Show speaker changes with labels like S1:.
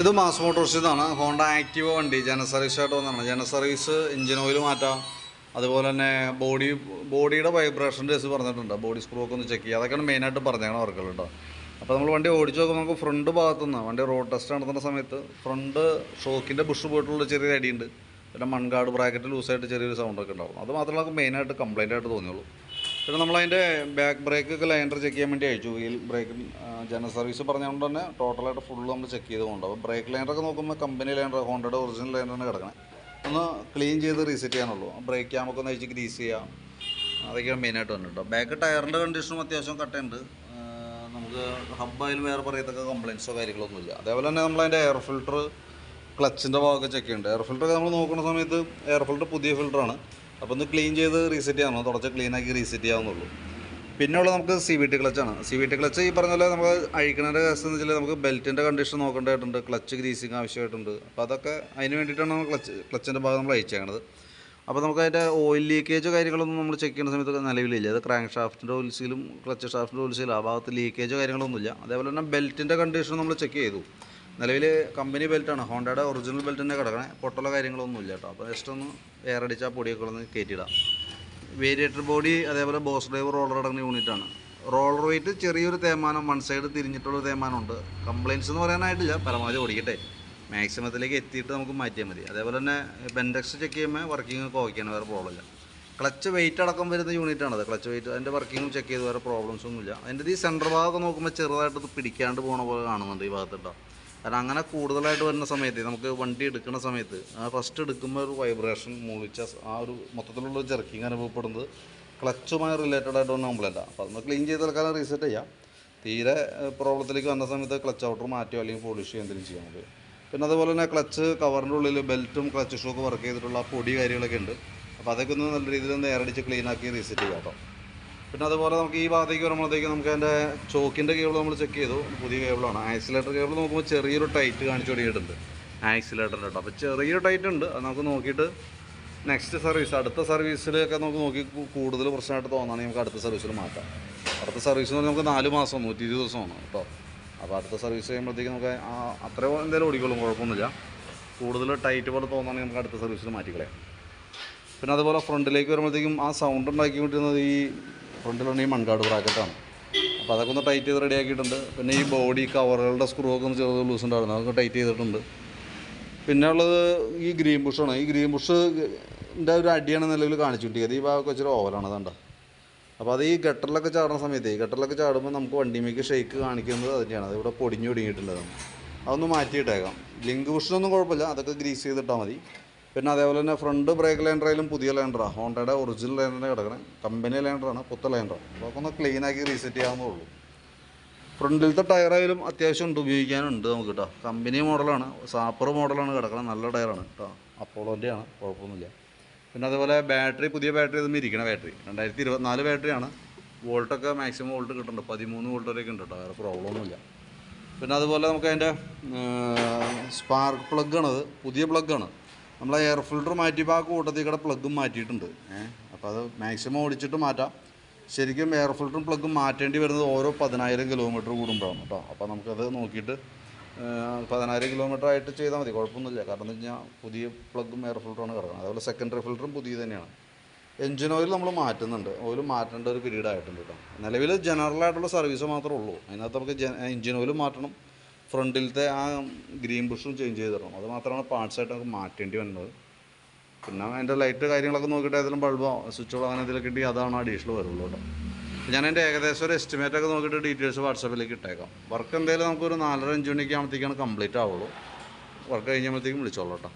S1: ഇത് മാസ് മോട്ടോഴ്സിൽ നിന്നാണ് Honda Activa വണ്ടി ജന സർവീസ് ആയിട്ട് വന്നതാണ്. ജന സർവീസ് എഞ്ചിൻ ഓയിൽ മാറ്റാം. അതുപോലെ തന്നെ ബോഡി ബോഡിയുടെ വൈബ്രേഷൻ ടേസ് പറഞ്ഞിട്ടുണ്ട്. ബോഡി സ്ക്രൂ ഒക്കെ ഒന്ന് ചെക്ക് ചെയ്യുക. അതൊക്കെയാണ് മെയിനായിട്ട് പറഞ്ഞാണ് വർക്കുകൾ കേട്ടോ. അപ്പോൾ നമ്മൾ വണ്ടി ഓടിച്ച് നോക്കുമ്പോൾ നമുക്ക് ഫ്രണ്ട് ഭാഗത്തുനിന്ന് വണ്ടി റോഡ് ടെസ്റ്റ് നടത്തുന്ന സമയത്ത് ഫ്രണ്ട് ഷോക്കിന്റെ ബുഷ് പോയിട്ടുള്ള ചെറിയൊരു അടിയുണ്ട്. പിന്നെ മൺകാട് ബ്രാക്കറ്റ് ലൂസായിട്ട് ചെറിയൊരു സൗണ്ടൊക്കെ ഉണ്ടാവും. അത് മാത്രമല്ല നമുക്ക് മെയിനായിട്ട് കംപ്ലൈന്റ് ആയിട്ട് തോന്നിയുള്ളൂ. പിന്നെ നമ്മളതിന്റെ ബാക്ക് ബ്രേക്ക് ഒക്കെ ലൈൻഡർ ചെക്ക് ചെയ്യാൻ വേണ്ടി അയച്ചു. വീൽ ബ്രേക്കും ജനറൽ സർവീസ് പറഞ്ഞുകൊണ്ട് തന്നെ ടോട്ടലായിട്ട് ഫുള്ള് നമ്മൾ ചെക്ക് ചെയ്തുകൊണ്ട് അപ്പോൾ ബ്രേക്ക് ലൈൻഡറൊക്കെ നോക്കുമ്പോൾ കമ്പനി ലൈൻഡർ ഹോണ്ടയുടെ ഒറിജിനൽ ലൈൻഡറാണ് കിടക്കണേ. ഒന്ന് ക്ലീൻ ചെയ്ത് റീസെറ്റ് ചെയ്യാനുള്ളൂ. ബ്രേക്ക് ക്യാമൊക്കെ ഒന്ന് അയച്ച് ഗ്രീസ് ചെയ്യാം. അതൊക്കെയാണ് മെയിനായിട്ട് വന്നിട്ടോ. ബാക്ക് ടയറിന്റെ കണ്ടീഷനും അത്യാവശ്യം കട്ടുണ്ട് നമുക്ക് ഹബ്ബായാലും വേറെ പറയത്തക്ക കംപ്ലയിൻസോ കാര്യങ്ങളൊന്നുമില്ല അതേപോലെ തന്നെ നമ്മളതിന്റെ എയർ ഫിൽറ്റർ ക്ലച്ചിന്റെ ഭാഗമൊക്കെ ചെക്ക് ചെയ്യുന്നുണ്ട്. എയർ ഫിൽറ്ററൊക്കെ നമ്മൾ നോക്കുന്ന സമയത്ത് എയർ ഫിൽറ്റർ പുതിയ ഫിൽറ്ററാണ് അപ്പോൾ ഒന്ന് ക്ലീൻ ചെയ്ത് റീസെറ്റ് ചെയ്യാമോ തുടച്ച് ക്ലീൻ ആക്കി റീസെറ്റ് ചെയ്യാവുന്നുള്ളൂ. പിന്നെ ഉള്ളത് നമുക്ക് സി വി ടി ക്ലച്ചാണ് സി വി ടി ക്ലച്ച് ഈ പറഞ്ഞ പോലെ നമുക്ക് അഴിക്കണേന്റെ കേസ് എന്ന് വെച്ചാൽ നമുക്ക് ബെൽറ്റിന്റെ കണ്ടീഷൻ നോക്കേണ്ടതായിട്ടുണ്ട്. ക്ലച്ച് ഗ്രീസിങ് ആവശ്യമായിട്ടുണ്ട്. അപ്പോൾ അതൊക്കെ അതിന് വേണ്ടിയിട്ടാണ് നമ്മൾ ക്ലച്ച് ക്ലച്ചിന്റെ ഭാഗം നമ്മൾ അയച്ചേക്കണത് അപ്പോൾ നമുക്ക് അതിന്റെ ഓയിൽ ലീക്കേജ് കാര്യങ്ങളൊന്നും നമ്മൾ ചെക്ക് ചെയ്യുന്ന സമയത്ത് നിലവിലില്ല. അത് ക്രാങ്ക് ഷാഫ്റ്റിന്റെ ഓയിൽസിലും ക്ലച്ച് ഷാഫ്റ്റിന്റെ ഓയിൽസിലും ആ ഭാഗത്ത് ലീക്കേജ് കാര്യങ്ങളൊന്നുമില്ല. അതേപോലെ തന്നെ ബെൽറ്റിന്റെ കണ്ടീഷൻ നമ്മൾ ചെക്ക് ചെയ്തു. നിലവിൽ കമ്പനി ബെൽറ്റാണ് ഹോണ്ടയുടെ ഒറിജിനൽ ബെൽറ്റ് തന്നെ കിടക്കണേ. പൊട്ടലോ കാര്യങ്ങളൊന്നും ഇല്ല കേട്ടോ അപ്പോൾ ജസ്റ്റ് ഒന്ന് എയർ അടിച്ചാൽ പൊടിയൊക്കെ ഒന്ന് കയറ്റിയിടാം വേരിയേറ്റർ ബോഡി അതേപോലെ ബോസ് ഡ്രൈവർ റോളർ അടങ്ങുന്ന യൂണിറ്റാണ് റോളർ വെയിറ്റ് ചെറിയൊരു തേമാനം വൺ സൈഡ് തിരിഞ്ഞിട്ടുള്ള തേമാനമുണ്ട് കംപ്ലയിൻസ് എന്ന് പറയാനായിട്ടില്ല. പരമാവധി ഓടിക്കട്ടെ. മാക്സിമത്തിലേക്ക് എത്തിയിട്ട് നമുക്ക് മാറ്റിയാൽ മതി. അതേപോലെ തന്നെ ബെൻഡെക്സ് ചെക്ക് ചെയ്യുമ്പോൾ വർക്കിംഗ് ഒക്കെ ഓക്കെയാണ് വേറെ പ്രോബ്ലം ഇല്ല. ക്ലച്ച് വെയിറ്റ് അടക്കം വരുന്ന യൂണിറ്റാണത് ക്ലച്ച് വെയിറ്റ് അതിന്റെ വർക്കിംഗും ചെക്ക് ചെയ്ത് വേറെ പ്രോബ്ലംസ് ഒന്നുമില്ല അതിന്റെ ഈ സെന്റർ ഭാഗമൊക്കെ നോക്കുമ്പോൾ ചെറുതായിട്ട് പിടിക്കാണ്ട് പോണ പോലെ കാണുന്നുണ്ട് ഈ ഭാഗത്തിട്ടോ കാരണം അങ്ങനെ കൂടുതലായിട്ട് വരുന്ന സമയത്ത് നമുക്ക് വണ്ടി എടുക്കുന്ന സമയത്ത് ആ ഫസ്റ്റ് എടുക്കുമ്പോൾ ഒരു വൈബ്രേഷൻ മൂളിച്ച ആ ഒരു മൊത്തത്തിലുള്ള ഒരു ജെർക്കിങ് അനുഭവപ്പെടുന്നത് ക്ലച്ചുമായി റിലേറ്റഡ് ആയിട്ട് വന്ന അപ്പോൾ അതൊന്ന് ക്ലീൻ ചെയ്ത് തൽക്കാലം റീസെറ്റ് ചെയ്യാം. തീരെ പ്രോബ്ലത്തിലേക്ക് വന്ന സമയത്ത് ക്ലച്ച് ഔട്ടർ മാറ്റിയോ അല്ലെങ്കിൽ പോളിഷ് എന്തെങ്കിലും ചെയ്യാൻ മതി. പിന്നെ അതുപോലെ തന്നെ ക്ലച്ച് കവറിന്റെ ഉള്ളിൽ ബെൽറ്റും ക്ലച്ച് ഷൂ ഒക്കെ വർക്ക് ചെയ്തിട്ടുള്ള പൊടി കാര്യങ്ങളൊക്കെ ഉണ്ട്. അപ്പോൾ അതൊക്കെ ഒന്ന് നല്ല രീതിയിൽ ഒന്ന് എയറടിച്ച് ക്ലീൻ ആക്കി റീസെറ്റ് ചെയ്യാം കേട്ടോ പിന്നെ അതുപോലെ നമുക്ക് ഈ ഭാഗത്തേക്ക് വരുമ്പോഴത്തേക്ക് നമുക്ക് അതിന്റെ ചോക്കിന്റെ കേബിൾ നമ്മൾ ചെക്ക് ചെയ്തു. പുതിയ കേബിളാണ്. ആക്സിലേറ്റർ കേബിൾ നോക്കുമ്പോൾ ചെറിയൊരു ടൈറ്റ് കാണിച്ചു തുടങ്ങിയിട്ടുണ്ട് ആക്സിലേറ്ററിന്റെ കേട്ടോ. അപ്പോൾ ചെറിയൊരു ടൈറ്റ് ഉണ്ട്. അത് നമുക്ക് നോക്കിയിട്ട് നെക്സ്റ്റ് സർവീസ് അടുത്ത സർവീസിലൊക്കെ നമുക്ക് നോക്കി കൂടുതൽ പ്രശ്നമായിട്ട് തോന്നുകയാണെങ്കിൽ നമുക്ക് അടുത്ത സർവീസിൽ മാറ്റാം. അടുത്ത സർവീസ് എന്ന് പറഞ്ഞാൽ നമുക്ക് നാല് മാസം നൂറ്റി ഇരുപത് ദിവസമാണ് കേട്ടോ. അപ്പോൾ അടുത്ത സർവീസ് ചെയ്യുമ്പോഴത്തേക്ക് നമുക്ക് അത്ര എന്തെങ്കിലും ഓടിക്കോളും. കുഴപ്പമൊന്നുമില്ല. കൂടുതൽ ടൈറ്റ് പോലെ തോന്നുകയാണെങ്കിൽ നമുക്ക് അടുത്ത സർവീസിൽ മാറ്റിക്കളയാം. പിന്നെ അതുപോലെ ഫ്രണ്ടിലേക്ക് വരുമ്പോഴത്തേക്കും ആ സൗണ്ട് ഉണ്ടാക്കി ഉണ്ടാക്കിക്കൊണ്ടിരുന്നത് ഈ ഫ്രണ്ടിലുള്ള ഈ മൺകാട് ബ്രാക്കറ്റാണ്. അപ്പോൾ അതൊക്കെ ഒന്ന് ടൈറ്റ് ചെയ്ത് റെഡിയാക്കിയിട്ടുണ്ട് പിന്നെ ഈ ബോഡി കവറുകളുടെ സ്ക്രൂ ഒക്കെ ഒന്ന് ചെറുത് ലൂസ് ഉണ്ടായിരുന്നു. അതൊക്കെ ടൈറ്റ് ചെയ്തിട്ടുണ്ട്. പിന്നെ ഉള്ളത് ഈ ഗ്രീൻ ബുഷാണ് ഈ ഗ്രീൻ ബുഷ് ബുഷിന്റെ ഒരു അടിയാണ് നിലവിൽ കാണിച്ചു കിട്ടിയത് ഈ ഭാഗമൊക്കെ വെച്ചൊരു ഓവലാണ് അതണ്ട അപ്പോൾ അത് ഈ ഗട്ടറിലൊക്കെ ചാടുന്ന സമയത്ത് ഈ ഗട്ടറിലൊക്കെ ചാടുമ്പോൾ നമുക്ക് വണ്ടിമേക്ക് ഷെയ്ക്ക് കാണിക്കുന്നത് അതിന്റെയാണ് അത് ഇവിടെ പൊടിഞ്ഞു ഒടുങ്ങിയിട്ടുണ്ട് അതൊന്ന് മാറ്റിയിട്ടേക്കാം. ലിങ്ക് ബുഷിനൊന്നും കുഴപ്പമില്ല. അതൊക്കെ ഗ്രീസ് ചെയ്തിട്ടാൽ മതി. പിന്നെ അതേപോലെ തന്നെ ഫ്രണ്ട് ബ്രേക്ക് ലൈൻഡറായാലും പുതിയ ലാൻഡറാണ് ഹോണ്ടയുടെ ഒറിജിനൽ ലാൻഡറിനെ കിടക്കണേ. കമ്പനി ലാൻഡറാണ് പുത്ത ലാൻഡറാണ് അപ്പോൾ ഒന്ന് ക്ലീൻ ആക്കി റീസെറ്റ് ചെയ്യാവുന്നേ ഉള്ളൂ. ഫ്രണ്ടിലത്തെ ടയറായാലും അത്യാവശ്യം ഉണ്ട് ഉപയോഗിക്കാനുണ്ട് നമുക്ക് കേട്ടോ കമ്പനി മോഡലാണ് സാപ്പർ മോഡലാണ് കിടക്കണം നല്ല ടയറാണ് കേട്ടോ അപ്പോളോന്റെയാണ് കുഴപ്പമൊന്നുമില്ല. പിന്നെ അതുപോലെ ബാറ്ററി പുതിയ ബാറ്ററി ഇതൊന്നും ഇരിക്കണ ബാറ്ററി രണ്ടായിരത്തി ഇരുപത്തിനാല് ബാറ്ററിയാണ് വോൾട്ടൊക്കെ മാക്സിമം വോൾട്ട് കിട്ടുന്നുണ്ട്. പതിമൂന്ന് വോൾട്ട് വരെയൊക്കെ ഉണ്ട് കേട്ടോ വേറെ പ്രോബ്ലം ഒന്നുമില്ല. പിന്നെ അതുപോലെ നമുക്ക് അതിന്റെ സ്പാർക്ക് പ്ലഗ് ആണത് പുതിയ പ്ലഗാണ് നമ്മൾ എയർ ഫിൽട്ടർ മാറ്റിയപ്പോൾ ആ കൂട്ടത്തിൽ കൂടെ പ്ലഗും മാറ്റിയിട്ടുണ്ട്. ഏഹ് അപ്പോൾ അത് മാക്സിമം ഓടിച്ചിട്ട് മാറ്റാം. ശരിക്കും എയർ ഫിൽട്ടറും പ്ലഗും മാറ്റേണ്ടി വരുന്നത് ഓരോ പതിനായിരം കിലോമീറ്റർ കൂടുമ്പോഴാണ് കേട്ടോ. അപ്പോൾ നമുക്കത് നോക്കിയിട്ട് പതിനായിരം കിലോമീറ്റർ ആയിട്ട് ചെയ്താൽ മതി. കുഴപ്പമൊന്നുമില്ല. കാരണം എന്ന് വെച്ചാൽ പുതിയ പ്ലഗും എയർ ഫിൽട്ടറാണ് കിടക്കുന്നത്. അതുപോലെ സെക്കൻഡറി ഫിൽട്ടറും പുതിയ തന്നെയാണ്. എഞ്ചിൻ ഓയിൽ നമ്മൾ മാറ്റുന്നുണ്ട്. ഓയിൽ മാറ്റേണ്ട ഒരു പീരീഡ് ആയിട്ടുണ്ട് കേട്ടോ. നിലവിൽ ജനറൽ ആയിട്ടുള്ള സർവീസ് മാത്രമേ ഉള്ളൂ. അതിനകത്ത് നമുക്ക് എഞ്ചിൻ ഓയിൽ മാറ്റണം. ഫ്രണ്ടിലത്തെ ആ ഗ്രീൻ ബുഷും ചേഞ്ച് ചെയ്ത് തരണം. അത് മാത്രമാണ് പാർട്സ് ആയിട്ട് നമുക്ക് മാറ്റേണ്ടി വരുന്നത്. പിന്നെ അതിന്റെ ലൈറ്റ് കാര്യങ്ങളൊക്കെ നോക്കിയിട്ട് ഏതെങ്കിലും ബൾബോ സ്വിച്ചുകളോ അങ്ങനെ എന്തെങ്കിലും കിട്ടി അതാണ് അഡീഷണൽ വരുള്ളൂ കേട്ടോ. ഞാൻ എന്റെ ഏകദേശം ഒരു എസ്റ്റിമേറ്റ് ഒക്കെ നോക്കിയിട്ട് ഡീറ്റെയിൽസ് വാട്സാപ്പിലേക്ക് ഇട്ടേക്കാം. വർക്ക് എന്തായാലും നമുക്കൊരു നാലര അഞ്ച് മണിയൊക്കെ ആകുമ്പോഴത്തേക്കാണ് കംപ്ലീറ്റ് ആവുള്ളൂ. വർക്ക് കഴിഞ്ഞപ്പോഴത്തേക്കും വിളിച്ചോളൂ കേട്ടോ.